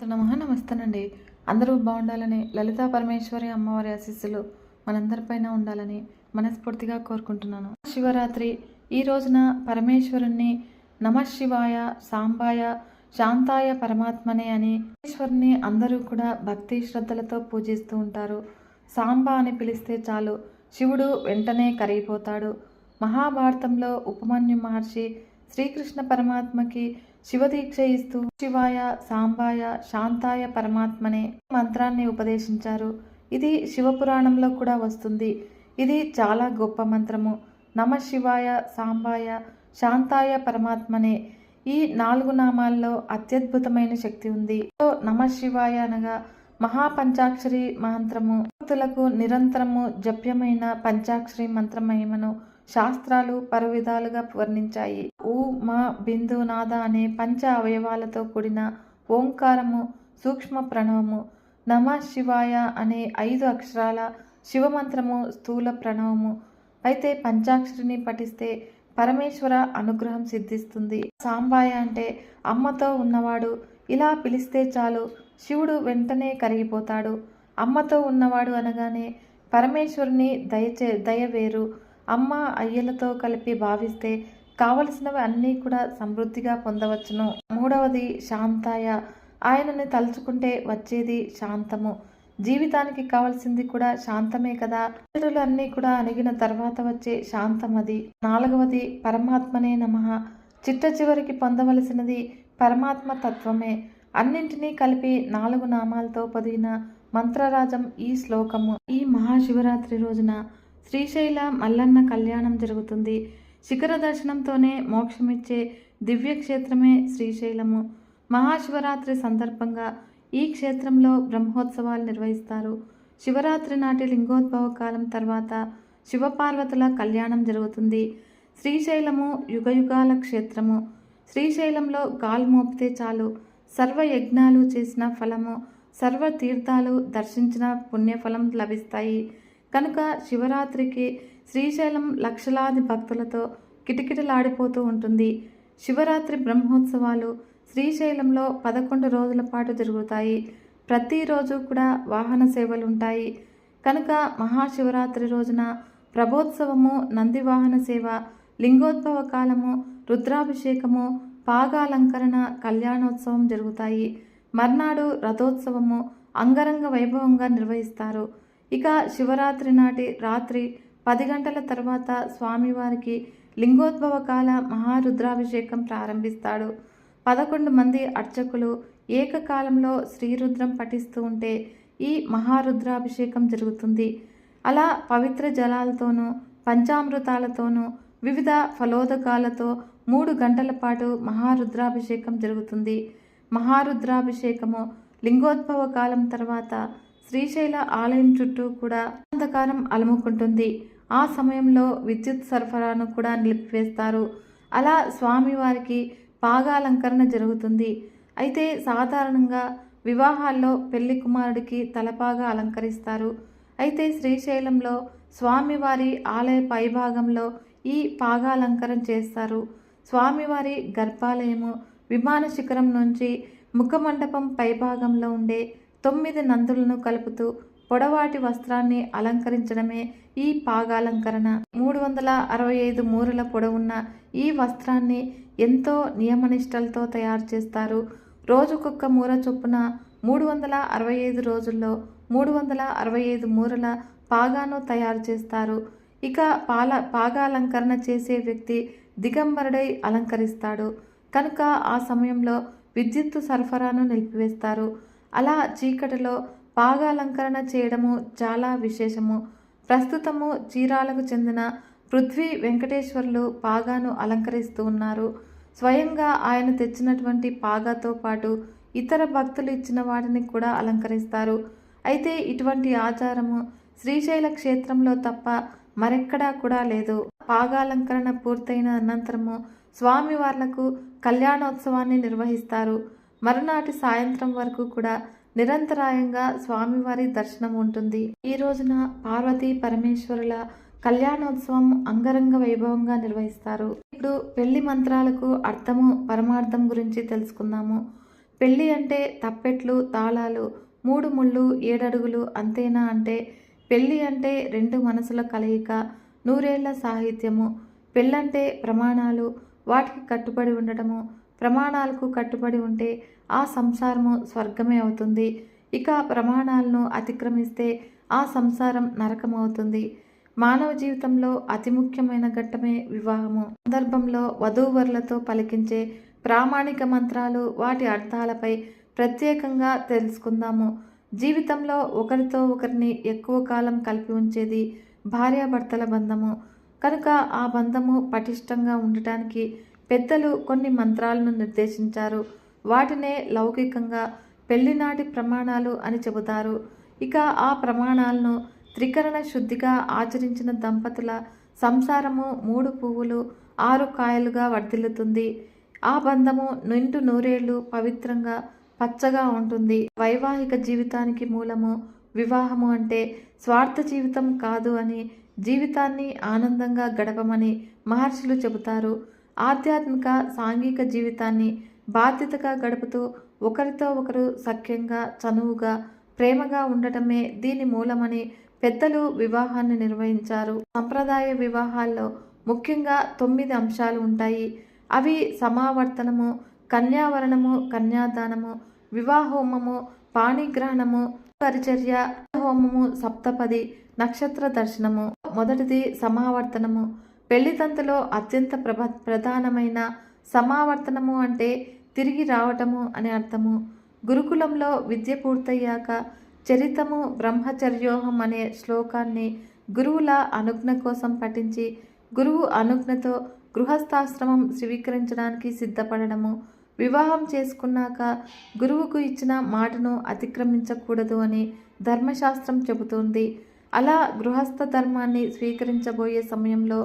నమః నమస్తేనండి. అందరూ బాగుండాలని లలితా పరమేశ్వరి అమ్మవారి ఆశీస్సులు మనందరిపైన ఉండాలని మనస్ఫూర్తిగా కోరుకుంటున్నాను. శివరాత్రి ఈ రోజున పరమేశ్వరుణ్ణి నమశివాయ సాంబాయ శాంతాయ పరమాత్మనే అని ఈశ్వరుని అందరూ కూడా భక్తి శ్రద్ధలతో పూజిస్తూ ఉంటారు. సాంబ అని పిలిస్తే చాలు శివుడు వెంటనే కరిగిపోతాడు. మహాభారతంలో ఉపమన్యు మహర్షి శ్రీకృష్ణ పరమాత్మకి శివదీక్ష ఇస్తూ శివాయ సాంబాయ శాంతాయ పరమాత్మనే మంత్రాన్ని ఉపదేశించారు. ఇది శివపురాణంలో కూడా వస్తుంది. ఇది చాలా గొప్ప మంత్రము. నమ శివాయ సాంబాయ శాంతాయ పరమాత్మనే. ఈ నాలుగు నామాల్లో అత్యద్భుతమైన శక్తి ఉంది. నమ శివాయ అనగా మహాపంచాక్షరి మంత్రము. భక్తులకు నిరంతరము జప్యమైన పంచాక్షరి మంత్రమహిమను శాస్త్రాలు పలు విధాలుగా వర్ణించాయి. ఊ మా బిందు నాద అనే పంచ అవయవాలతో కూడిన ఓంకారము సూక్ష్మ ప్రణవము నమ శివాయ అనే ఐదు అక్షరాల శివమంత్రము స్థూల ప్రణవము. అయితే పంచాక్షరిని పఠిస్తే పరమేశ్వర అనుగ్రహం సిద్ధిస్తుంది. సాంబాయ అంటే అమ్మతో ఉన్నవాడు ఇలా పిలిస్తే చాలు శివుడు వెంటనే కరిగిపోతాడు. అమ్మతో ఉన్నవాడు అనగానే పరమేశ్వరుని దయచే దయ వేరు. అమ్మ అయ్యలతో కలిపి భావిస్తే కావలసినవి అన్నీ కూడా సమృద్ధిగా పొందవచ్చును. మూడవది శాంతాయ. ఆయనని తలుచుకుంటే వచ్చేది శాంతము. జీవితానికి కావాల్సింది కూడా శాంతమే కదా. అన్నీ కూడా అణిగిన తర్వాత వచ్చే శాంతం అది నాలుగవది పరమాత్మనే నమః. చిట్ట చివరికి పొందవలసినది పరమాత్మ తత్వమే. అన్నింటినీ కలిపి నాలుగు నామాలతో పొదిగిన మంత్రరాజం ఈ శ్లోకము. ఈ మహాశివరాత్రి రోజున శ్రీశైల మల్లన్న కళ్యాణం జరుగుతుంది. శిఖర దర్శనంతోనే మోక్షమిచ్చే దివ్య క్షేత్రమే శ్రీశైలము. మహాశివరాత్రి సందర్భంగా ఈ క్షేత్రంలో బ్రహ్మోత్సవాలు నిర్వహిస్తారు. శివరాత్రి నాటి లింగోద్భవ కాలం తర్వాత శివపార్వతుల కళ్యాణం జరుగుతుంది. శ్రీశైలము యుగయుగాల క్షేత్రము. శ్రీశైలంలో గాలి మోపితే చాలు. సర్వ యజ్ఞాలు చేసిన ఫలము సర్వ తీర్థాలు దర్శించిన పుణ్యఫలం లభిస్తాయి. కనుక శివరాత్రికి శ్రీశైలం లక్షలాది భక్తులతో కిటకిటలాడిపోతూ ఉంటుంది. శివరాత్రి బ్రహ్మోత్సవాలు శ్రీశైలంలో పదకొండు రోజుల పాటు జరుగుతాయి. ప్రతిరోజు కూడా వాహన సేవలు ఉంటాయి. కనుక మహాశివరాత్రి రోజున ప్రభోత్సవము నంది వాహన సేవ లింగోద్భవ కాలము రుద్రాభిషేకము పాగాలంకరణ కళ్యాణోత్సవం జరుగుతాయి. మర్నాడు రథోత్సవము అంగరంగ వైభవంగా నిర్వహిస్తారు. ఇక శివరాత్రి నాటి రాత్రి పది గంటల తర్వాత స్వామివారికి లింగోద్భవ కాల మహారుద్రాభిషేకం ప్రారంభిస్తాడు. పదకొండు మంది అర్చకులు ఏకకాలంలో శ్రీరుద్రం పఠిస్తూ ఉంటే ఈ మహారుద్రాభిషేకం జరుగుతుంది. అలా పవిత్ర జలాలతోనూ పంచామృతాలతోనూ వివిధ ఫలోదకాలతో మూడు గంటల పాటు మహారుద్రాభిషేకం జరుగుతుంది. మహారుద్రాభిషేకము లింగోద్భవ కాలం తర్వాత శ్రీశైల ఆలయం చుట్టూ కూడా అంధకారం అలముకుంటుంది. ఆ సమయంలో విద్యుత్ సరఫరాను కూడా నిలిపివేస్తారు. అలా స్వామివారికి పాగాలంకరణ జరుగుతుంది. అయితే సాధారణంగా వివాహాల్లో పెళ్ళి కుమారుడికి తలపాగా అలంకరిస్తారు. అయితే శ్రీశైలంలో స్వామివారి ఆలయ పైభాగంలో ఈ పాగాలంకరణ చేస్తారు. స్వామివారి గర్భాలయము విమాన శిఖరం నుంచి ముఖమండపం పైభాగంలో ఉండే తొమ్మిది నందులను కలుపుతూ పొడవాటి వస్త్రాన్ని అలంకరించడమే ఈ పాగాలంకరణ. మూడు వందల అరవై ఐదు మూరల పొడవున్న ఈ వస్త్రాన్ని ఎంతో నియమనిష్టలతో తయారు చేస్తారు. రోజుకొక్క మూర చొప్పున మూడు వందల అరవై ఐదు రోజుల్లో మూడు వందల అరవై ఐదు మూరల పాగాను తయారు చేస్తారు. ఇక పాల పాగాలంకరణ చేసే వ్యక్తి దిగంబరుడై అలంకరిస్తాడు. కనుక ఆ సమయంలో విద్యుత్తు సరఫరాను నిలిపివేస్తారు. అలా చీకటిలో పాగాలంకరణ చేయడము చాలా విశేషము. ప్రస్తుతము చీరాలకు చెందిన పృథ్వీ వెంకటేశ్వర్లు పాగాను అలంకరిస్తూ ఉన్నారు. స్వయంగా ఆయన తెచ్చినటువంటి పాగాతో పాటు ఇతర భక్తులు ఇచ్చిన వాటిని కూడా అలంకరిస్తారు. అయితే ఇటువంటి ఆచారము శ్రీశైల క్షేత్రంలో తప్ప మరెక్కడా కూడా లేదు. పాగాలంకరణ పూర్తయిన అనంతరము స్వామివార్లకు కళ్యాణోత్సవాన్ని నిర్వహిస్తారు. మరునాటి సాయంత్రం వరకు కూడా నిరంతరాయంగా స్వామివారి దర్శనం ఉంటుంది. ఈ రోజున పార్వతీ పరమేశ్వరుల కళ్యాణోత్సవం అంగరంగ వైభవంగా నిర్వహిస్తారు. ఇప్పుడు పెళ్ళి మంత్రాలకు అర్థము పరమార్థం గురించి తెలుసుకుందాము. పెళ్ళి అంటే తప్పెట్లు తాళాలు మూడు ముళ్ళు ఏడడుగులు అంతేనా అంటే పెళ్ళి అంటే రెండు మనసుల కలయిక నూరేళ్ళ సాహిత్యము. పెళ్ళంటే ప్రమాణాలు వాటికి కట్టుబడి ఉండటము ప్రమాణాలకు కట్టుబడి ఉంటే ఆ సంసారము స్వర్గమే అవుతుంది. ఇక ప్రమాణాలను అతిక్రమిస్తే ఆ సంసారం నరకమవుతుంది. మానవ జీవితంలో అతి ముఖ్యమైన ఘట్టమే వివాహము. సందర్భంలో వధూవరులతో పలికించే ప్రామాణిక మంత్రాలు వాటి అర్థాలపై ప్రత్యేకంగా తెలుసుకుందాము. జీవితంలో ఒకరితో ఒకరిని ఎక్కువ కాలం కలిపి ఉంచేది భార్యాభర్తల బంధము. కనుక ఆ బంధము పటిష్టంగా ఉండటానికి పెద్దలు కొన్ని మంత్రాలను నిర్దేశించారు. వాటినే లౌకికంగా పెళ్ళినాటి ప్రమాణాలు అని చెబుతారు. ఇక ఆ ప్రమాణాలను త్రికరణ శుద్ధిగా ఆచరించిన దంపతుల సంసారము మూడు పువ్వులు ఆరు కాయలుగా వర్ధిల్లుతుంది. ఆ బంధము నిండు నూరేళ్ళు పవిత్రంగా పచ్చగా ఉంటుంది. వైవాహిక జీవితానికి మూలము వివాహము అంటే స్వార్థ జీవితం కాదు అని జీవితాన్ని ఆనందంగా గడపమని మహర్షులు చెబుతారు. ఆధ్యాత్మిక సాంఘిక జీవితాన్ని బాధ్యతగా గడుపుతూ ఒకరితో ఒకరు సఖ్యంగా చనువుగా ప్రేమగా ఉండటమే దీని మూలమని పెద్దలు వివాహాన్ని నిర్వహించారు. సంప్రదాయ వివాహాల్లో ముఖ్యంగా తొమ్మిది అంశాలు ఉంటాయి. అవి సమావర్తనము కన్యావరణము కన్యాదానము వివాహోమము పాణిగ్రహణము పరిచర్య హోమము సప్తపది నక్షత్ర దర్శనము. మొదటిది సమావర్తనము. పెళ్ళితంతులో అత్యంత ప్రభ ప్రధానమైన సమావర్తనము అంటే తిరిగి రావటము అనే అర్థము. గురుకులంలో విద్య పూర్తయ్యాక చరితము బ్రహ్మచర్యోహం అనే శ్లోకాన్ని గురువుల అనుజ్ఞ కోసం పఠించి గురువు అనుజ్ఞతో గృహస్థాశ్రమం స్వీకరించడానికి సిద్ధపడడము. వివాహం చేసుకున్నాక గురువుకు ఇచ్చిన మాటను అతిక్రమించకూడదు అని ధర్మశాస్త్రం చెబుతోంది. అలా గృహస్థ ధర్మాన్ని స్వీకరించబోయే సమయంలో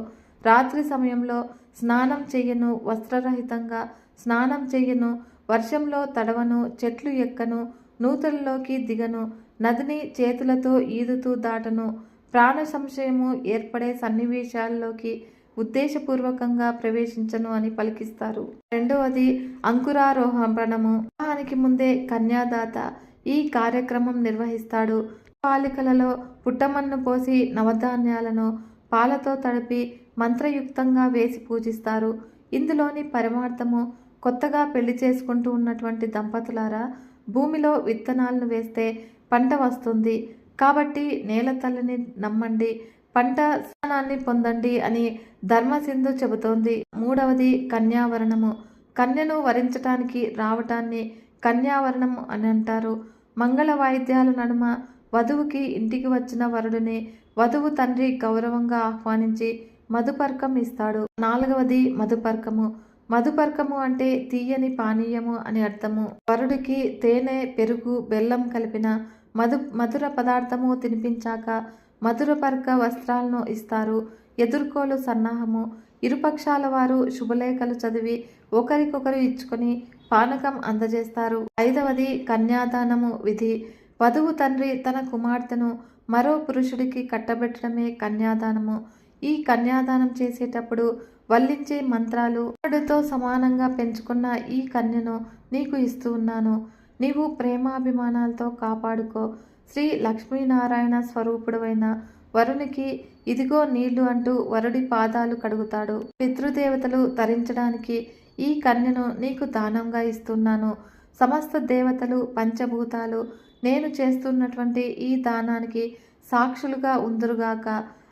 రాత్రి సమయంలో స్నానం చెయ్యను వస్త్రరహితంగా స్నానం చెయ్యను వర్షంలో తడవను చెట్లు ఎక్కను నూతుల్లోకి దిగను నదిని చేతులతో ఈదుతూ దాటను. ప్రాణ సంశయము ఏర్పడే సన్నివేశాల్లోకి ఉద్దేశపూర్వకంగా ప్రవేశించను అని పలికిస్తారు. రెండవది అంకురారోహణము వివాహానికి ముందే కన్యాదాత ఈ కార్యక్రమం నిర్వహిస్తాడు. పాలికలలో పుట్టమన్ను పోసి నవధాన్యాలను పాలతో తడిపి మంత్రయుక్తంగా వేసి పూజిస్తారు. ఇందులోని పరమార్థము కొత్తగా పెళ్ళి చేసుకుంటూ ఉన్నటువంటి దంపతులారా భూమిలో విత్తనాలను వేస్తే పంట వస్తుంది. కాబట్టి నేల తల్లిని నమ్మండి పంట స్థానాన్ని పొందండి అని ధర్మసింధు చెబుతోంది. మూడవది కన్యావరణము. కన్యను వరించటానికి రావటాన్ని కన్యావరణము అని అంటారు. మంగళ వాయిద్యాల నడుమ వధువుకి ఇంటికి వచ్చిన వరుడిని వధువు తండ్రి గౌరవంగా ఆహ్వానించి మధుపర్కం ఇస్తాడు. నాలుగవది మధుపర్కము. మధుపర్కము అంటే తీయని పానీయము అని అర్థము. వరుడికి తేనె పెరుగు బెల్లం కలిపిన మధు మధుర పదార్థము తినిపించాక మధురపర్క వస్త్రాలను ఇస్తారు. ఎదుర్కోలు సన్నాహము. ఇరుపక్షాల వారు శుభలేఖలు చదివి ఒకరికొకరు ఇచ్చుకొని పానకం అందజేస్తారు. ఐదవది కన్యాదానము విధి. వధువు తండ్రి తన కుమార్తెను మరో పురుషుడికి కట్టబెట్టడమే కన్యాదానము. ఈ కన్యాదానం చేసేటప్పుడు వల్లించే మంత్రాలు అడుతో సమానంగా పెంచుకున్న ఈ కన్యను నీకు ఇస్తూ ఉన్నాను. నీవు ప్రేమాభిమానాలతో కాపాడుకో. శ్రీ లక్ష్మీనారాయణ స్వరూపుడైన వరునికి ఇదిగో నీళ్ళు అంటూ వరుడి పాదాలు కడుగుతాడు. పితృదేవతలు తరించడానికి ఈ కన్యను నీకు దానంగా ఇస్తున్నాను. సమస్త దేవతలు పంచభూతాలు నేను చేస్తున్నటువంటి ఈ దానానికి సాక్షులుగా ఉందురుగాక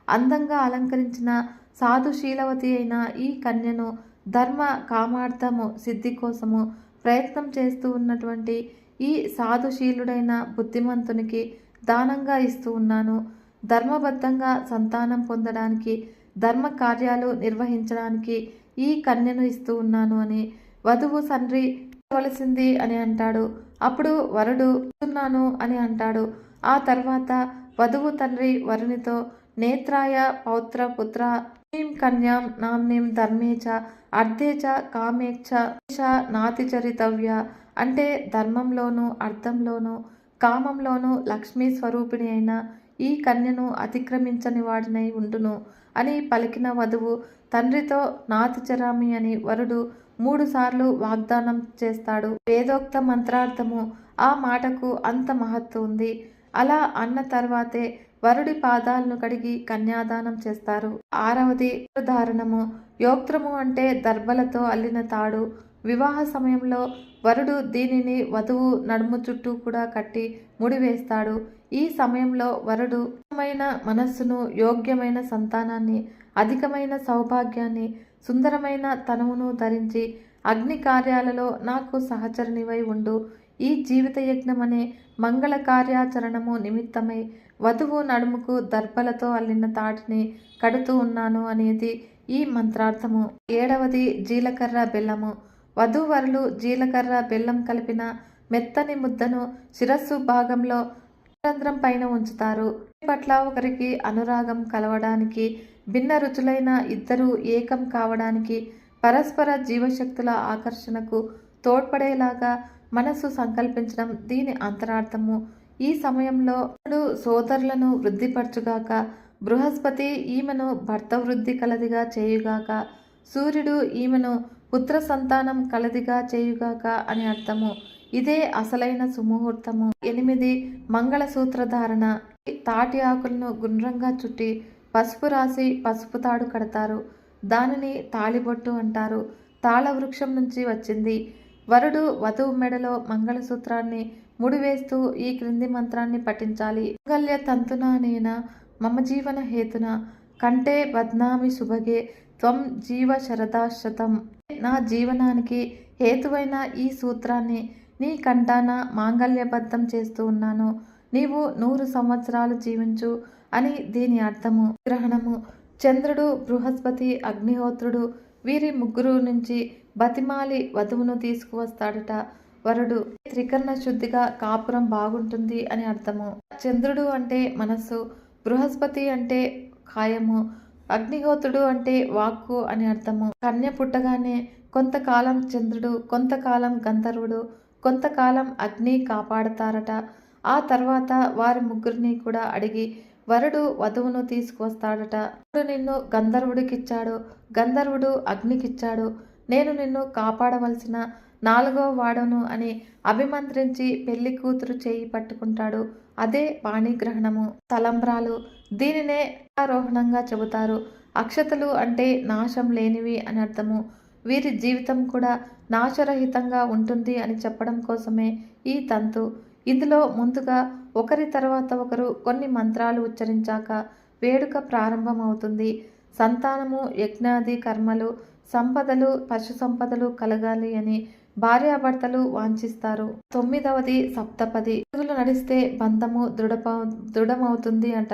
అందంగా అలంకరించిన సాధుశీలవతి అయిన ఈ కన్యను ధర్మ కామార్థము సిద్ధి కోసము ప్రయత్నం చేస్తూ ఉన్నటువంటి ఈ సాధుశీలుడైన బుద్ధిమంతునికి దానంగా ఇస్తూ ఉన్నాను. ధర్మబద్ధంగా సంతానం పొందడానికి ధర్మ కార్యాలు నిర్వహించడానికి ఈ కన్యను ఇస్తూ ఉన్నాను అని వధువు తండ్రి చూడవలసింది అని అంటాడు. అప్పుడు వరుడు ఉన్నాను అని అంటాడు. ఆ తర్వాత వధువు తండ్రి వరునితో నేత్రాయ పౌత్ర పుత్ర నీం కన్యాం నామ్నీం ధర్మేచ అర్ధేచ కామేచ్ఛ నాతిచరితవ్య అంటే ధర్మంలోనూ అర్థంలోనూ కామంలోనూ లక్ష్మీ స్వరూపిణి అయిన ఈ కన్యను అతిక్రమించని వాడినై ఉండును అని పలికిన వధువు తండ్రితో నాతిచరామి అని వరుడు మూడుసార్లు వాగ్దానం చేస్తాడు. వేదోక్త మంత్రార్థము ఆ మాటకు అంత మహత్తు ఉంది. అలా అన్న తర్వాతే వరుడి పాదాలను కడిగి కన్యాదానం చేస్తారు. ఆరవది ధారణము యోక్త్రము అంటే దర్భలతో అల్లిన తాడు. వివాహ సమయంలో వరుడు దీనిని వధువు నడుము చుట్టూ కూడా కట్టి ముడివేస్తాడు ఈ సమయంలో వరుడు మనస్సును యోగ్యమైన సంతానాన్ని అధికమైన సౌభాగ్యాన్ని సుందరమైన తనువును ధరించి అగ్ని కార్యాలలో నాకు సహచరునివై ఉండు. ఈ జీవిత యజ్ఞమనే మంగళ కార్యాచరణము నిమిత్తమై వధువు నడుముకు దర్భలతో అల్లిన తాటిని కడుతూ ఉన్నాను అనేది ఈ మంత్రార్థము. ఏడవది జీలకర్ర బెల్లము. వధూవరులు జీలకర్ర బెల్లం కలిపిన మెత్తని ముద్దను శిరస్సు భాగంలో రంధ్రం పైన ఉంచుతారు. పట్ల ఒకరికి అనురాగం కలవడానికి భిన్న రుచులైన ఇద్దరు ఏకం కావడానికి పరస్పర జీవశక్తుల ఆకర్షణకు తోడ్పడేలాగా మనసు సంకల్పించడం దీని అంతరార్థము. ఈ సమయంలో సోదరులను వృద్ధిపరచుగాక బృహస్పతి ఈమెను భర్త వృద్ధి కలదిగా చేయుగాక సూర్యుడు ఈమెను పుత్ర సంతానం కలదిగా చేయుగాక అని అర్థము. ఇదే అసలైన సుముహూర్తము. ఎనిమిది మంగళసూత్ర ధారణ తాటి ఆకులను గుండ్రంగా చుట్టి పసుపు రాసి పసుపు తాడు కడతారు. దానిని తాళిబొట్టు అంటారు. తాళ వృక్షం నుంచి వచ్చింది. వరుడు వధువు మెడలో మంగళసూత్రాన్ని ముడివేస్తూ ఈ క్రింది మంత్రాన్ని పఠించాలి. మంగళ్య తంతునానేన మమ జీవన హేతున? కంటే బద్నామి శుభగే త్వం జీవ శరదాశతం నా జీవనానికి హేతువైన ఈ సూత్రాన్ని నీ కంటాన మాంగళ్యబద్ధం చేస్తూ ఉన్నాను. నీవు నూరు సంవత్సరాలు జీవించు అని దీని అర్థము. గ్రహణము. చంద్రుడు బృహస్పతి అగ్నిహోత్రుడు వీరి ముగ్గురు నుంచి బతిమాలి వధువును తీసుకువస్తాడట. వరుడు త్రికరణ శుద్ధిగా కాపురం బాగుంటుంది అని అర్థము. చంద్రుడు అంటే మనస్సు బృహస్పతి అంటే కాయము అగ్నిహోత్రుడు అంటే వాక్కు అని అర్థము. కన్య పుట్టగానే కొంతకాలం చంద్రుడు కొంతకాలం గంధర్వుడు కొంతకాలం అగ్ని కాపాడతారట. ఆ తర్వాత వారి ముగ్గురిని కూడా అడిగి వరుడు వధువును తీసుకువస్తాడట. వరుడు నిన్ను గంధర్వుడికిచ్చాడు. గంధర్వుడు అగ్నికిచ్చాడు. నేను నిన్ను కాపాడవలసిన నాలుగో వాడను అని అభిమంత్రించి పెళ్ళి కూతురు చేయి పట్టుకుంటాడు. అదే పాణిగ్రహణము. తలంబ్రాలు. దీనినే ఆరోహణంగా చెబుతారు. అక్షతలు అంటే నాశం లేనివి అని అర్థము. వీరి జీవితం కూడా నాశరహితంగా ఉంటుంది అని చెప్పడం కోసమే ఈ తంతు. ఇందులో ముందుగా ఒకరి తర్వాత ఒకరు కొన్ని మంత్రాలు ఉచ్చరించాక వేడుక ప్రారంభమవుతుంది. సంతానము యజ్ఞాది కర్మలు సంపదలు పశు సంపదలు కలగాలి అని భార్యాభర్తలు వాంఛిస్తారు. తొమ్మిదవది సప్తపది. అడుగులు నడిస్తే బంధము దృఢప దృఢమవుతుంది అంట.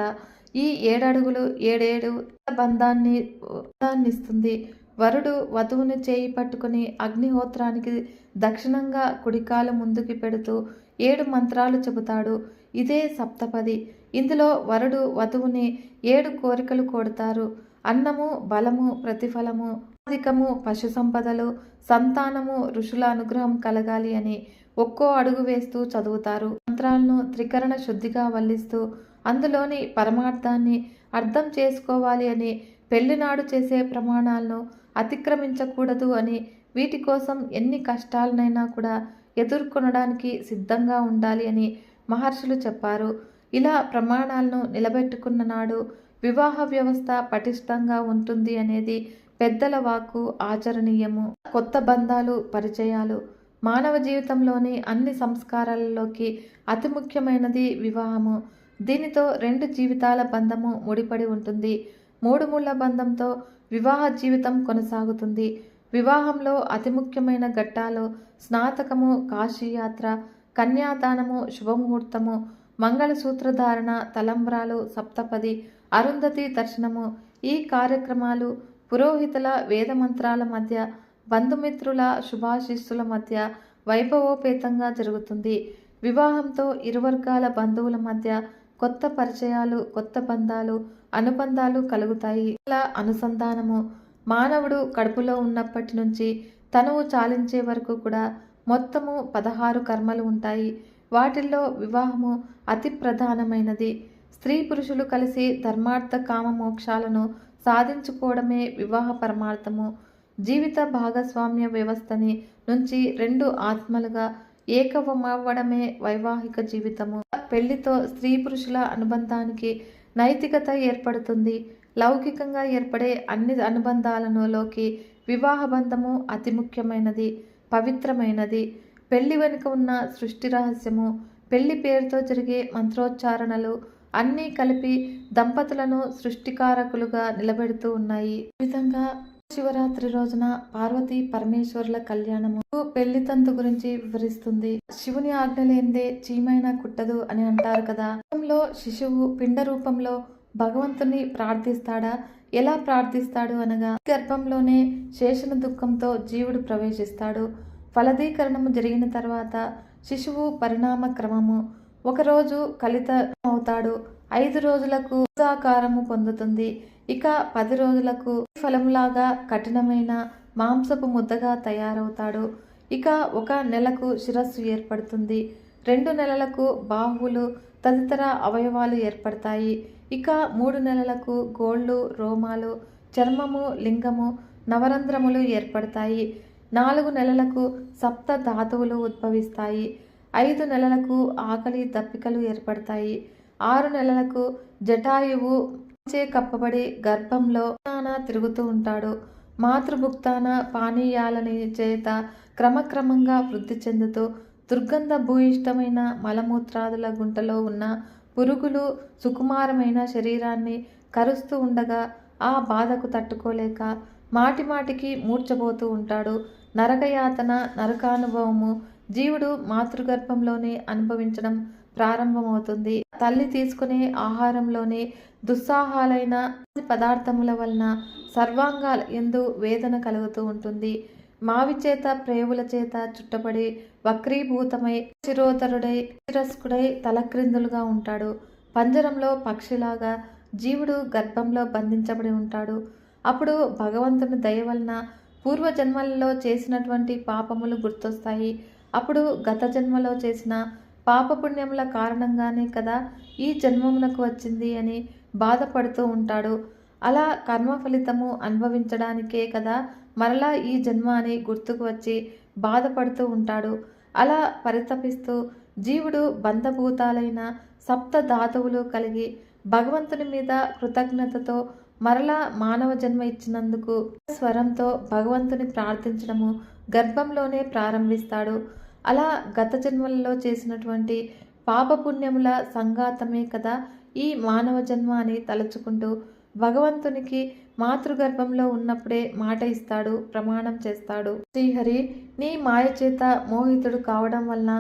ఈ ఏడడుగులు ఏడేడు బంధాన్ని బంధాన్నిస్తుంది. వరుడు వధువుని చేయి పట్టుకుని అగ్నిహోత్రానికి దక్షిణంగా కుడికాలు ముందుకు పెడుతూ ఏడు మంత్రాలు చెబుతాడు. ఇదే సప్తపది. ఇందులో వరుడు వధువుని ఏడు కోరికలు కోడతారు అన్నము బలము ప్రతిఫలము అధికము పశు సంపదలు సంతానము ఋషుల అనుగ్రహం కలగాలి అని ఒక్కో అడుగు వేస్తూ చదువుతారు. మంత్రాలను త్రికరణ శుద్ధిగా వల్లిస్తూ అందులోని పరమార్థాన్ని అర్థం చేసుకోవాలి అని పెళ్ళినాడు చేసే ప్రమాణాలను అతిక్రమించకూడదు అని వీటి కోసం ఎన్ని కష్టాలనైనా కూడా ఎదుర్కొనడానికి సిద్ధంగా ఉండాలి అని మహర్షులు చెప్పారు. ఇలా ప్రమాణాలను నిలబెట్టుకున్న నాడు వివాహ వ్యవస్థ పటిష్టంగా ఉంటుంది అనేది పెద్దల వాక్కు ఆచరణీయము. కొత్త బంధాలు పరిచయాలు మానవ జీవితంలోని అన్ని సంస్కారాలలోకి అతి ముఖ్యమైనది వివాహము. దీనితో రెండు జీవితాల బంధము ముడిపడి ఉంటుంది. మూడు ముళ్ళ బంధంతో వివాహ జీవితం కొనసాగుతుంది. వివాహంలో అతి ముఖ్యమైన ఘట్టాలు స్నాతకము కాశీయాత్ర కన్యాదానము శుభముహూర్తము మంగళసూత్రధారణ తలంబ్రాలు సప్తపది అరుంధతి దర్శనము ఈ కార్యక్రమాలు పురోహితుల వేదమంత్రాల మధ్య బంధుమిత్రుల శుభాశిస్సుల మధ్య వైభవోపేతంగా జరుగుతుంది. వివాహంతో ఇరు వర్గాల బంధువుల మధ్య కొత్త పరిచయాలు కొత్త బంధాలు అనుబంధాలు కలుగుతాయి. ఇలా అనుసంధానము మానవుడు కడుపులో ఉన్నప్పటి నుంచి తనువు చాలించే వరకు కూడా మొత్తము పదహారు కర్మలు ఉంటాయి. వాటిల్లో వివాహము అతి ప్రధానమైనది. స్త్రీ పురుషులు కలిసి ధర్మార్థ కామ మోక్షాలను సాధించుకోవడమే వివాహ పరమార్థము. జీవిత భాగస్వామ్య వ్యవస్థని నుంచి రెండు ఆత్మలుగా ఏకమవ్వడమే వైవాహిక జీవితము. పెళ్ళితో స్త్రీ పురుషుల అనుబంధానికి నైతికత ఏర్పడుతుంది. లౌకికంగా ఏర్పడే అన్ని అనుబంధాలలోకి వివాహ బంధము అతి ముఖ్యమైనది పవిత్రమైనది. పెళ్ళి వెనుక ఉన్న సృష్టి రహస్యము పెళ్ళి పేరుతో జరిగే మంత్రోచ్చారణలు అన్నీ కలిపి దంపతులను సృష్టికారకులుగా నిలబెడుతూ ఉన్నాయి. ఈ విధంగా శివరాత్రి రోజున పార్వతి పరమేశ్వరుల కళ్యాణము పెళ్ళి తంతు గురించి వివరిస్తుంది. శివుని ఆజ్ఞ లేనిదే చీమైనా కుట్టదు అని అంటారు కదా. శిశువు పిండ రూపంలో భగవంతుని ప్రార్థిస్తాడా? ఎలా ప్రార్థిస్తాడు అనగా గర్భంలోనే శేషణ దుఃఖంతో జీవుడు ప్రవేశిస్తాడు. ఫలదీకరణము జరిగిన తర్వాత శిశువు పరిణామ క్రమము. ఒకరోజు కలిత అవుతాడు ఐదు రోజులకు ఆకారము పొందుతుంది. ఇక పది రోజులకు ఫలంలాగా కఠినమైన మాంసపు ముద్దగా తయారవుతాడు. ఇక ఒక నెలకు శిరస్సు ఏర్పడుతుంది. రెండు నెలలకు బాహువులు తదితర అవయవాలు ఏర్పడతాయి. ఇక మూడు నెలలకు గోళ్ళు రోమాలు చర్మము లింగము నవరంధ్రములు ఏర్పడతాయి. నాలుగు నెలలకు సప్త ధాతువులు ఉద్భవిస్తాయి. ఐదు నెలలకు ఆకలి దప్పికలు ఏర్పడతాయి. ఆరు నెలలకు జటాయువు చే కప్పబడి గర్భంలో తిరుగుతూ ఉంటాడు. మాతృభుక్తాన పానీయాలని చేత క్రమక్రమంగా వృద్ధి చెందుతూ దుర్గంధ భూయిష్టమైన మలమూత్రాదుల గుంటలో ఉన్న పురుగులు సుకుమారమైన శరీరాన్ని కరుస్తూ ఉండగా ఆ బాధకు తట్టుకోలేక మాటిమాటికి మూర్చబోతూ ఉంటాడు. నరకయాతన నరకానుభవము జీవుడు మాతృగర్భంలోనే అనుభవించడం ప్రారంభమవుతుంది. తల్లి తీసుకునే ఆహారంలోనే దుస్సాహాలైన పదార్థముల వలన సర్వాంగాల ఎందు వేదన కలుగుతూ ఉంటుంది. మావి చేత ప్రేవుల చేత చుట్టబడి వక్రీభూతమై చిరోతరుడై చిరస్కుడై తలక్రిందులుగా ఉంటాడు. పంజరంలో పక్షిలాగా జీవుడు గర్భంలో బంధించబడి ఉంటాడు. అప్పుడు భగవంతుని దయ వలన పూర్వజన్మలలో చేసినటువంటి పాపములు గుర్తొస్తాయి. అప్పుడు గత జన్మలో చేసిన పాపపుణ్యముల కారణంగానే కదా ఈ జన్మమునకు వచ్చింది అని బాధపడుతూ ఉంటాడు. అలా కర్మ ఫలితము అనుభవించడానికే కదా మరలా ఈ జన్మ అని గుర్తుకు వచ్చి బాధపడుతూ ఉంటాడు. అలా పరితపిస్తూ జీవుడు బంధభూతాలైన సప్త ధాతువులు కలిగి భగవంతుని మీద కృతజ్ఞతతో మరలా మానవ జన్మ ఇచ్చినందుకు స్వరంతో భగవంతుని ప్రార్థించడము గర్భంలోనే ప్రారంభిస్తాడు. అలా గత జన్మలలో చేసినటువంటి పాపపుణ్యముల సంఘాతమే కదా ఈ మానవ జన్మ అని తలుచుకుంటూ భగవంతునికి మాతృగర్భంలో ఉన్నప్పుడే మాట ఇస్తాడు ప్రమాణం చేస్తాడు. శ్రీహరి నీ మాయ చేత మోహితుడు కావడం వలన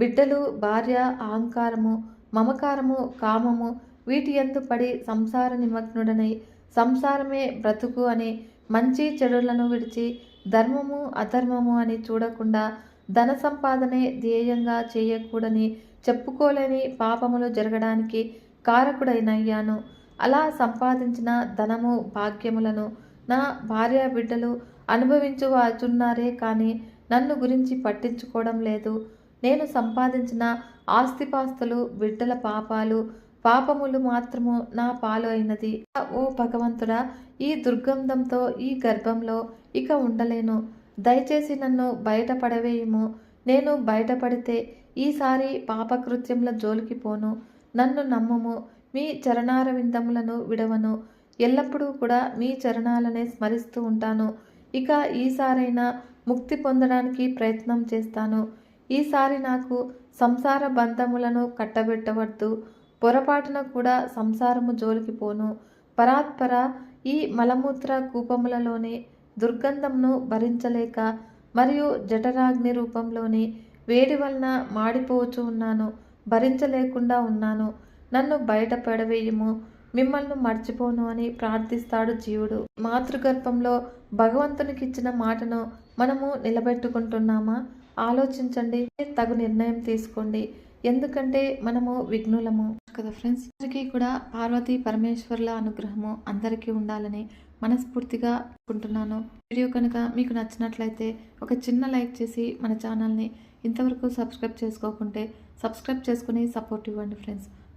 బిడ్డలు భార్య అహంకారము మమకారము కామము వీటి ఎందు పడి సంసార నిమగ్నుడనై సంసారమే బ్రతుకు అని మంచి చెడులను విడిచి ధర్మము అధర్మము అని చూడకుండా ధన సంపాదనే ధ్యేయంగా చేయకూడని చెప్పుకోలేని పాపములు జరగడానికి కారకుడైనయ్యాను. అలా సంపాదించిన ధనము భాగ్యములను నా భార్య బిడ్డలు అనుభవించువాచున్నారే కానీ నన్ను గురించి పట్టించుకోవడం లేదు. నేను సంపాదించిన ఆస్తిపాస్తులు బిడ్డల పాపాలు పాపములు మాత్రము నా పాలు అయినది. ఓ భగవంతుడా ఈ దుర్గంధంతో ఈ గర్భంలో ఇక ఉండలేను. దయచేసి నన్ను బయటపడవేయము. నేను బయటపడితే ఈసారి పాపకృత్యముల జోలికి పోను. నన్ను నమ్మము. మీ చరణారవిందములను విడవను. ఎల్లప్పుడూ కూడా మీ చరణాలనే స్మరిస్తూ ఉంటాను. ఇక ఈసారైనా ముక్తి పొందడానికి ప్రయత్నం చేస్తాను. ఈసారి నాకు సంసార బంధములను కట్టబెట్టవద్దు. పొరపాటున కూడా సంసారము జోలికి పోను. పరాత్పర ఈ మలమూత్ర కూపములలోని దుర్గంధంను భరించలేక మరియు జఠరాగ్ని రూపంలోని వేడి వలన మాడిపోవచ్చు ఉన్నాను. భరించలేకుండా ఉన్నాను. నన్ను బయట పడవేయము మిమ్మల్ని మర్చిపోను అని ప్రార్థిస్తాడు జీవుడు. మాతృగర్భంలో భగవంతునికి ఇచ్చిన మాటను మనము నిలబెట్టుకుంటున్నామా? ఆలోచించండి తగు నిర్ణయం తీసుకోండి. ఎందుకంటే మనము విఘ్నులము. కదా ఫ్రెండ్స్? అందరికీ కూడా పార్వతీ పరమేశ్వర్ల అనుగ్రహము అందరికీ ఉండాలని మనస్ఫూర్తిగా అనుకుంటున్నాను వీడియో కనుక మీకు నచ్చినట్లయితే ఒక చిన్న లైక్ చేసి మన ఛానల్ని ఇంతవరకు సబ్స్క్రైబ్ చేసుకోకుంటే సబ్స్క్రైబ్ చేసుకుని సపోర్ట్ ఇవ్వండి ఫ్రెండ్స్.